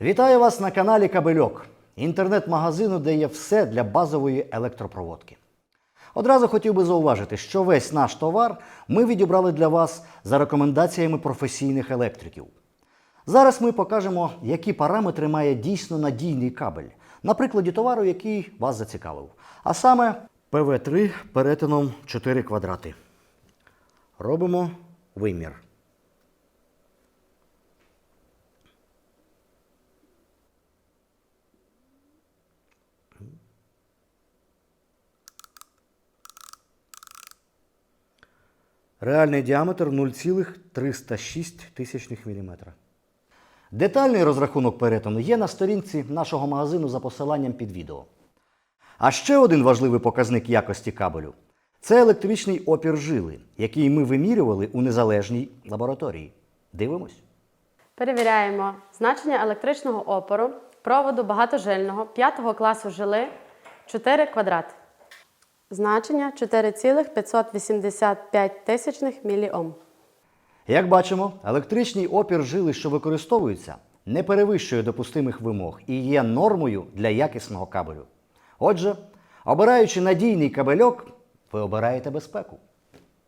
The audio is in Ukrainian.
Вітаю вас на каналі Кабельок, інтернет-магазину, де є все для базової електропроводки. Одразу хотів би зауважити, що весь наш товар ми відібрали для вас за рекомендаціями професійних електриків. Зараз ми покажемо, які параметри має дійсно надійний кабель на прикладі товару, який вас зацікавив. А саме ПВ3 перетином 4 квадрати. Робимо вимір. Реальний діаметр 0,306 тисячних міліметра. Детальний розрахунок перетину є на сторінці нашого магазину за посиланням під відео. А ще один важливий показник якості кабелю це електричний опір жили, який ми вимірювали у незалежній лабораторії. Дивимось. Перевіряємо значення електричного опору проводу багатожильного 5 класу жили 4 квадрат. Значення 4,585 тисячних міліом. Як бачимо, електричний опір жили, що використовується, не перевищує допустимих вимог і є нормою для якісного кабелю. Отже, обираючи надійний кабельок, ви обираєте безпеку.